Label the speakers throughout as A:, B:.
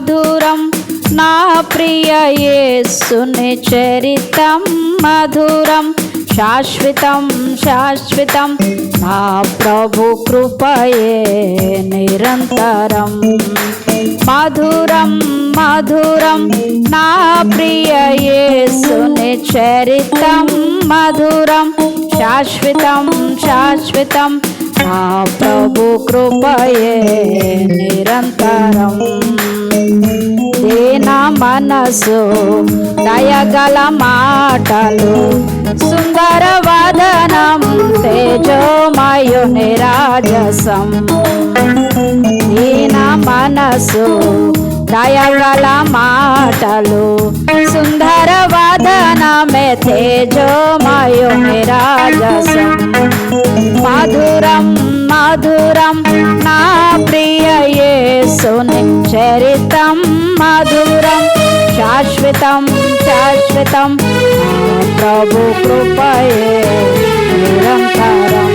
A: మధురం. నా ప్రియ యేసుని చరితం మధురం. శాశ్వతం శాశ్వతం. నా ప్రభు కృపయే నిరంతరం. మధురం మధురం. నా ప్రియ యేసుని చరితం మధురం. శాశ్వతం శాశ్వతం. నా ప్రభు కృపయే నిరంతరం. దేనా మనసు దయగల మాటలు? సుందర వదనం తేజోమయుని రాజసం దీనా మనసు దయగల మాటలు? సుందర వదనమే తేజోమయుని రాజసం మధురం మధురం యేసుని చరితం మధురం శాశ్వతం శాశ్వతం. ప్రభు కృపయే నిరంతరం.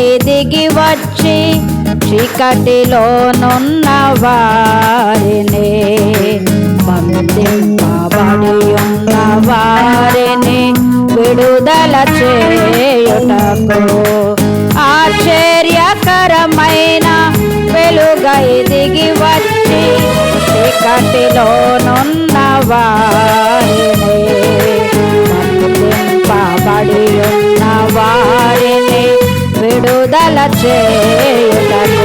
A: వెలుగై దిగి వచ్చి చీకటిలోనున్న వారిని బంధింపబడి ఉన్న వారిని విడుదల చేయుటకు ఆశ్చర్యకరమైన వెలుగై దిగి వచ్చి చీకటిలోనున్న వారిని విడుదల చేయుటకు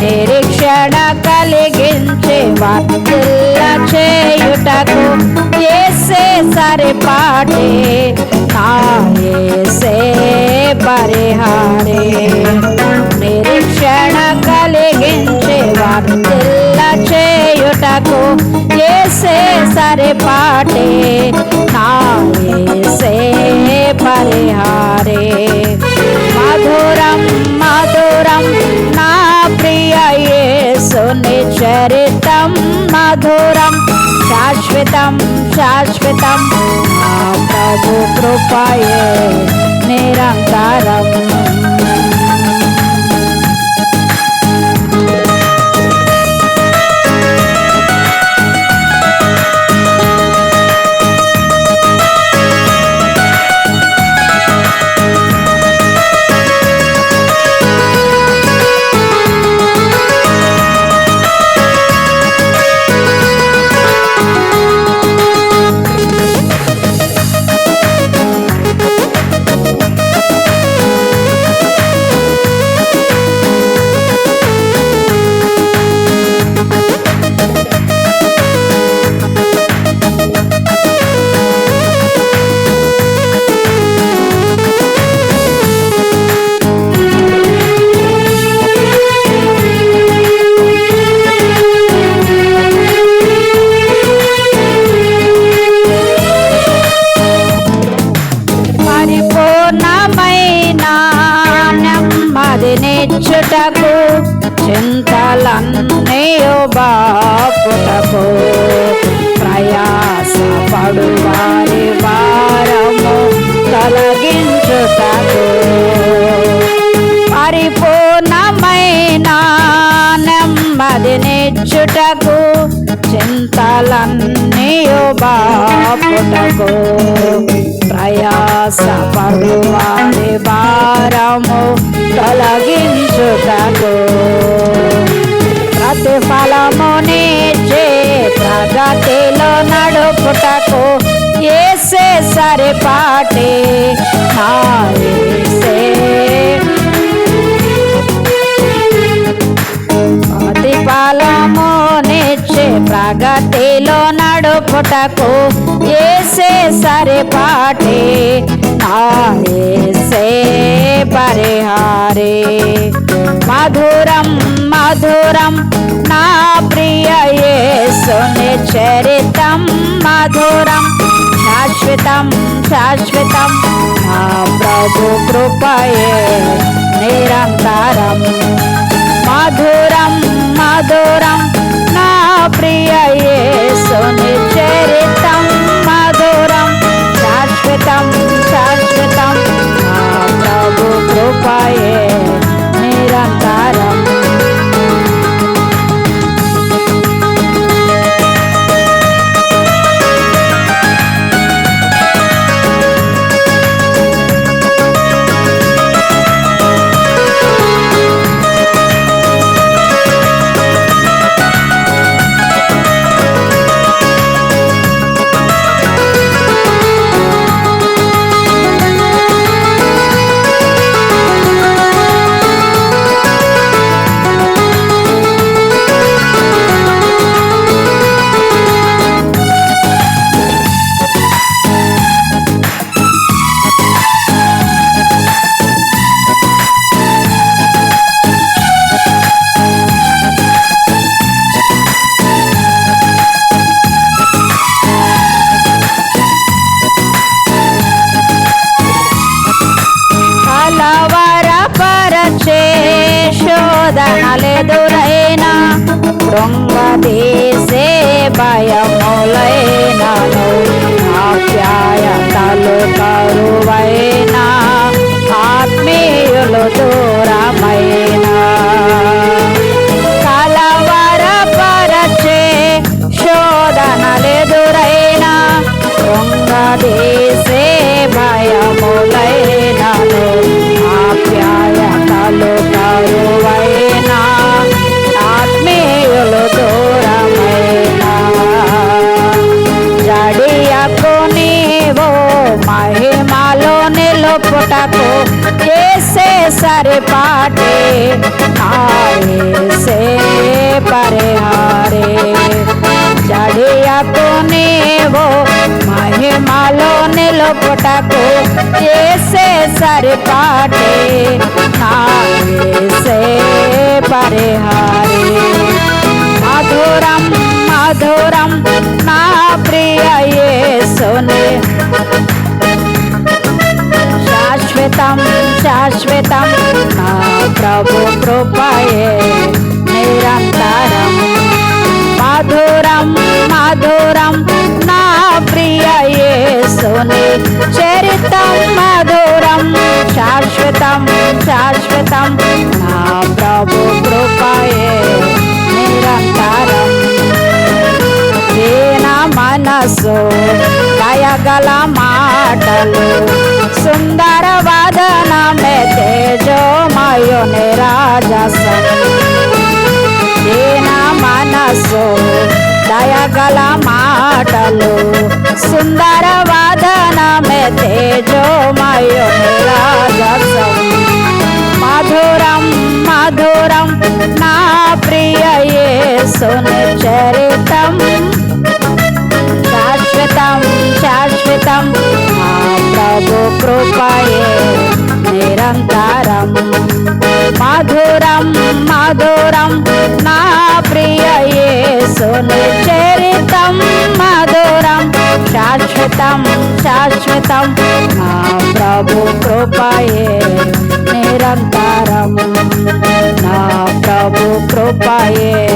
A: నిరీక్షణ కలిగించే వర్తిల్ల చేయుటకు ఏసే సరిపాటే. నా పరిహారే. నిరీక్షణ కలిగించే వర్తిల్ల చేయుటకు ఏసే సరిపాటే. నా పరిహారే. మధురం మధురం నా ప్రియ యేసుని చరితం మధురం. శాశ్వతం శాశ్వతం నా ప్రభు కృపయే నిరంతరం నెమ్మదినిచ్చుటకు చింతలన్నీయు బాపుటకు. ప్రయాస పడువారి భారము తొలగించుటకు. పరిపూర్ణమైన నెమ్మదినిచ్చుటకు చింతలన్నీ బాపుటకు ప్రయాస పడువారి భారము తొలగించుటకు. ప్రతిఫలము నీచే ప్రగతిలో నడుపుటకు ఏసే సరిపాటి నా ప్రగతిలో నడుపుటకు ఏసే సరిపాటే నా ఏసే పరిహారే. మధురం మధురం నా ప్రియ యేసుని చరితం మధురం. శాశ్వతం శాశ్వతం నా ప్రభు కృపయే నిరంతరం. మధురం మధురం ప్రియ యేసుని చరితం కృంగదీసే భయములైనను ఆప్యాయతలు కరువైన నిలుపుటకు ఏసే సరిపాటే ఆయేసే పరిహారే జడియకు నీవు మహిమలో నిలుపుటకు ఏసే సరిపాటే నాయసే పరిహారే మధురం మధురం నా ప్రియ శాశ్వతం శాశ్వతం నా ప్రభు కృపయే నిరంతరం మధురం మధురం నా ప్రియ యేసుని చరితం మధురం శాశ్వతం శాశ్వతం నా ప్రభు కృపయే మనసు. దయగల మాటలు సుందర వదనమే తేజోమయుని రాజసం. దీన మనసు దయగల మాటలు సుందర కృపయే నిరంతరం. మధురం మధురం నా ప్రియ యేసుని చరితం. మధురం శాశ్వతం శాశ్వతం నా ప్రభు కృపయే నిరంతరం. నా ప్రభు కృపయే